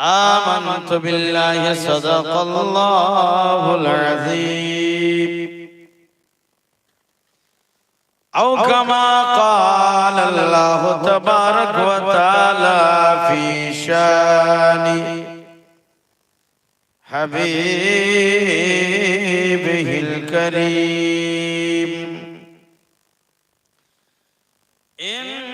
آمنت بالله صدق الله العظيم. أو كما قال الله تبارك وتعالى في شان حبيبه الكريم. إن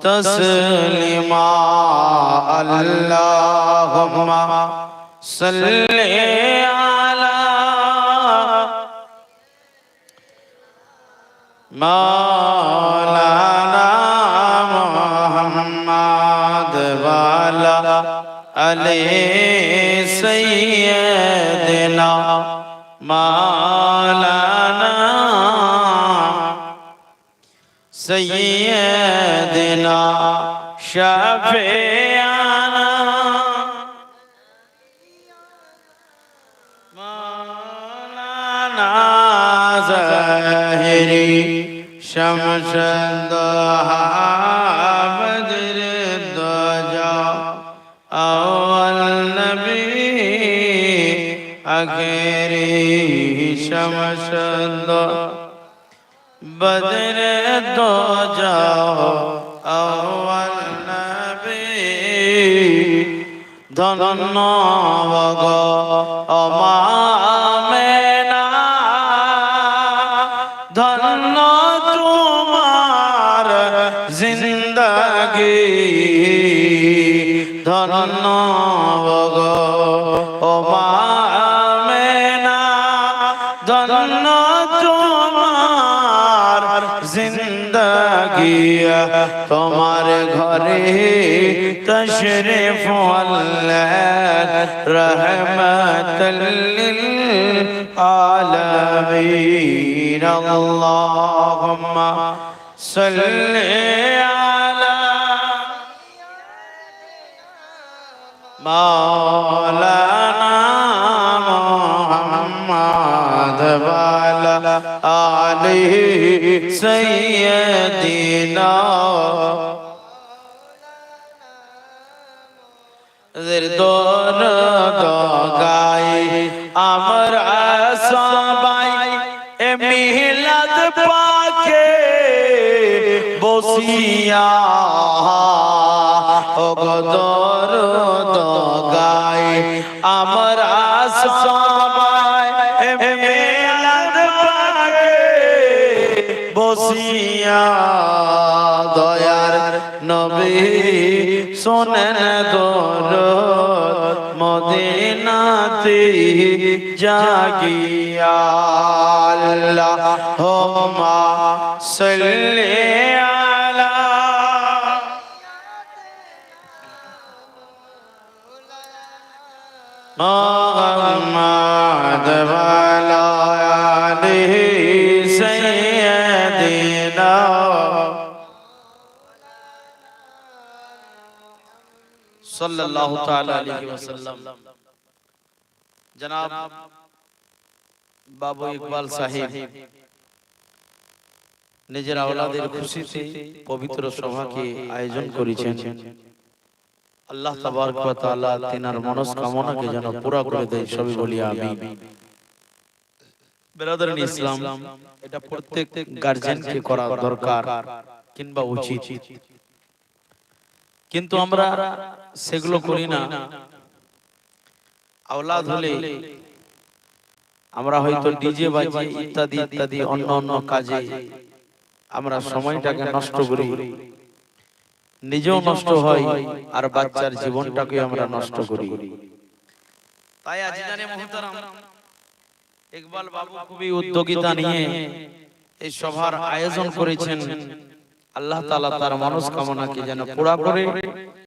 تسليما اللهم صل على مولانا محمد والا علي سيدنا مولانا سيدنا شفيعنا مولانا زاهري شمس الضحى بدر الضجا أول نبي أخيري شمس الضحى بدر الضجا أول نبي ধন্যবাদ অমামেনা ধন্য তোমার জিন্দগি ধন্যবাদ অমামেনা ধন্য তোমার জিন্দগি তোমার ঘরে তশরিফ রহমত আলমিন আল্লাহুম্মা সাল্লি আলা মাওলানা মুহাম্মদ ওয়া আলা আলিহি सैयदीना দোর গাই আমার সবাই মিলাদ পাখে বসিয়া দোর গাই আমার সবাই দয়ার নবী শোনেন দোর মদিনাতে জাগিয়া আল্লাহ হোমা সাল্লি আলা محمد সাল্লাল্লাহু তাআলা আলাইহি ওয়াসাল্লাম। জনাব বাবু ইকবাল সাহেব। নিজের আওলাদের খুশিতে পবিত্র সভাকে আয়োজন করেছেন। আল্লাহ তাবারক ওয়া তাআলা তিনার মনস্কামনাকে যেন পুরা করে দেয় সবই বলি আমিন। ইসলাম এটা প্রত্যেক গার্জিয়ানকে করা দরকার কিংবা উচিত। কিন্তু আমরা সেগুলো করি না। আওলাদ হলে আমরা হয়তো ডিজে বাজে ইত্যাদি ইত্যাদি অন্য অন্য কাজে আমরা সময়টাকে নষ্ট করি। নিজেও নষ্ট হয় আর বাচ্চার জীবনটাকে আমরা নষ্ট করি। তাই আজ জানে মহতারাম ইকবাল বাবু খুবই উদ্যোগিতা নিয়ে এই সভার আয়োজন করেছেন। আল্লাহ তালা তার মনস্কামনাকে যেন পুরা করে।